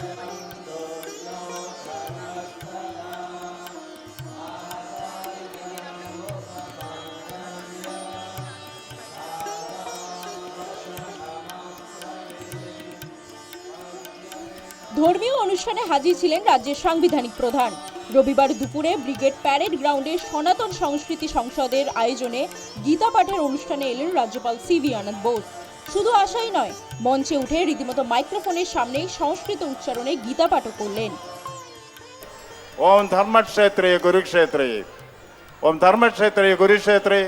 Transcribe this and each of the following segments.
ধর্মীয় অনুষ্ঠানে হাজির ছিলেন রাজ্যের সাংবিধানিক প্রধান। রবিবার দুপুরে ব্রিগেড প্যারেড গ্রাউন্ডে সনাতন সংস্কৃতি সংসদের আয়োজনে গীতা পাঠের অনুষ্ঠানে এলেন রাজ্যপাল সিভি আনন্দ বোস। শুধু আশাই নয় মঞ্চে উঠে রীতিমতো মাইক্রোফোনের সামনে সংস্কৃত উচ্চারণে গীতা পাঠ করলেন ওম ধর্মক্ষেত্রে গুরুক্ষেত্রে ওম ধর্মক্ষেত্রে গুরুক্ষেত্রে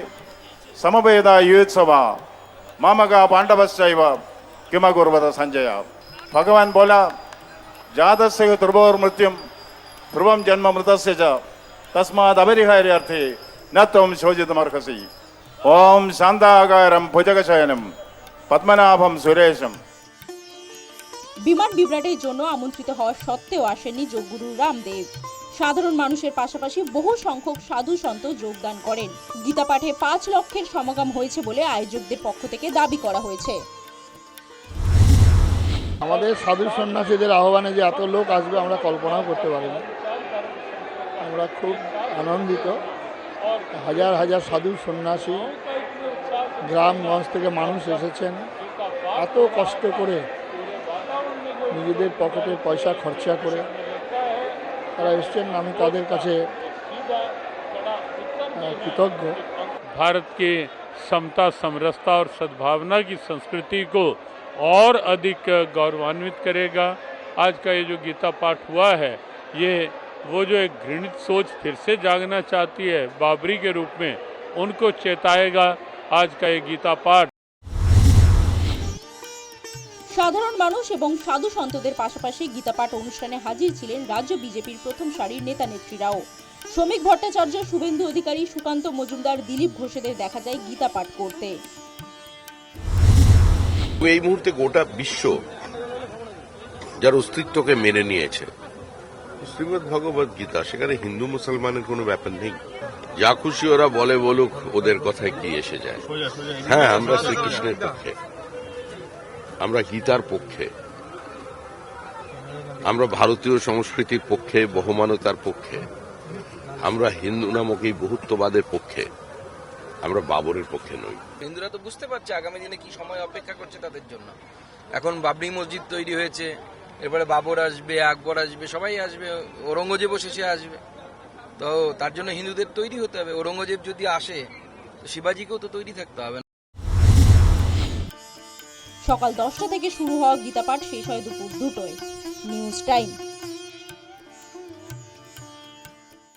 సమభేద యుత్సవ మామగా పాండవశ్చైవ కిమగుర్వద సంజయ భగవాన్ బోలా జాతస్య ధ్రువోర్ మృత్యుం ధ్రువం జన్మ మృతస్య చ తస్మాత్ అపరిహార్యార్థి నత్వం శోజితమర్హసి ఓం శాంతాకారం భుజగశయనం পদ্মনাভম সুরেশম বিমান বিভ্রাটের জন্য আমন্ত্রিত হওয়া সত্ত্বেও আসেননি যোগগুরু রামদেব। সাধারণ মানুষের পাশাপাশি বহু সংখ্যক সাধু সন্ত যোগদান করেন। গীতা পাঠে পাঁচ লক্ষের সমাগম হয়েছে বলে আয়োজকদের পক্ষ থেকে দাবি করা হয়েছে। আমাদের সাধু সন্ন্যাসীদের আহ্বানে যে এত লোক আসবে আমরা কল্পনাও করতে পারিনি। আমরা খুব আনন্দিত। হাজার হাজার সাধু সন্ন্যাসী গ্রামগঞ্জ থেকে মানুষ এসেছেন এত কষ্ট করে নিজেদের পকেটের পয়সা খরচা করে তারা এসছেন আমি তাদের কাছে আহ, কৃতজ্ঞ भारत के समता समरसता और सद्भावना की संस्कृति को और अधिक गौरवान्वित करेगा आज का ये जो गीता पाठ हुआ है ये वो जो एक घृणित सोच फिर से जागना चाहती है बाबरी के रूप में उनको चेताएगा आज का ये गीता पाठ সাধারণ মানুষ এবং সাধু সন্তদের পাশাপাশি গীতাপাঠ অনুষ্ঠানে হাজির ছিলেন রাজ্য বিজেপির প্রথম সারির নেতা নেত্রীরাও শ্রমিক ভট্টাচার্য শুভেন্দু অধিকারী সুকান্ত মজুমদার দিলীপ ঘোষেদের দেখা যায় গীতা পাঠ করতে এই মুহূর্তে গোটা বিশ্ব যার অস্তিত্বকে মেনে নিয়েছে শ্রীমদ ভগবত গীতা সেখানে হিন্দু মুসলমানের কোনো ব্যাপার নেই। যা খুশি ওরা বলে বলুক ওদের কথায় কি এসে যায়। হ্যাঁ আমরা শ্রীকৃষ্ণের পক্ষে। আমরা গীতার পক্ষে। আমরা ভারতীয় সংস্কৃতির পক্ষে বহমানতার পক্ষে। আমরা হিন্দু নামক এই বহুত্ববাদের পক্ষে। আমরা বাবরের পক্ষে নই। হিন্দুরা তো বুঝতে পারছে আগামী দিনে কি সময় অপেক্ষা করছে তাদের জন্য। এখন বাবরি মসজিদ তৈরি হয়েছে। এরপরে বাবর আসবে, আকবর আসবে, সবাই আসবে, ঔরঙ্গজেবও শেষে আসবে। তো তার জন্য হিন্দুদের তৈরি হতে হবে। ঔরঙ্গজেব যদি আসে, তো শিবাজিকেও তো তৈরি থাকতে হবে সকাল দশটা থেকে শুরু হওয়া গীতা পাঠ শেষ হয় দুপুর দুটোয়। News time.